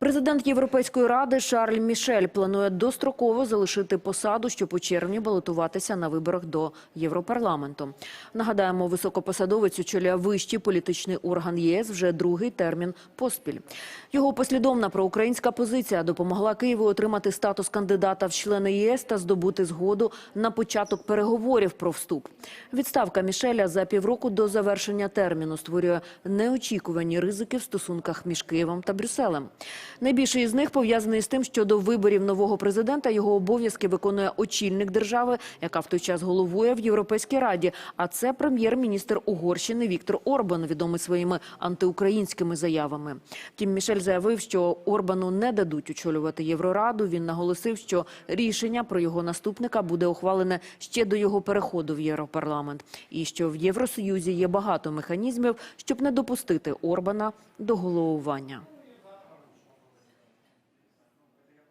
Президент Європейської ради Шарль Мішель планує достроково залишити посаду, щоб у червні балотуватися на виборах до Європарламенту. Нагадаємо, високопосадовець очолює вищий політичний орган ЄС вже другий термін поспіль. Його послідовна проукраїнська позиція допомогла Києву отримати статус кандидата в члени ЄС та здобути згоду на початок переговорів про вступ. Відставка Мішеля за півроку до завершення терміну створює неочікувані ризики в стосунках між Києвом та Брюсселем. Найбільший із них пов'язаний з тим, що до виборів нового президента його обов'язки виконує очільник держави, яка в той час головує в Європейській раді. А це прем'єр-міністр Угорщини Віктор Орбан, відомий своїми антиукраїнськими заявами. Втім, Мішель заявив, що Орбану не дадуть очолювати Єврораду. Він наголосив, що рішення про його наступника буде ухвалене ще до його переходу в Європарламент, і що в Євросоюзі є багато механізмів, щоб не допустити Орбана до головування.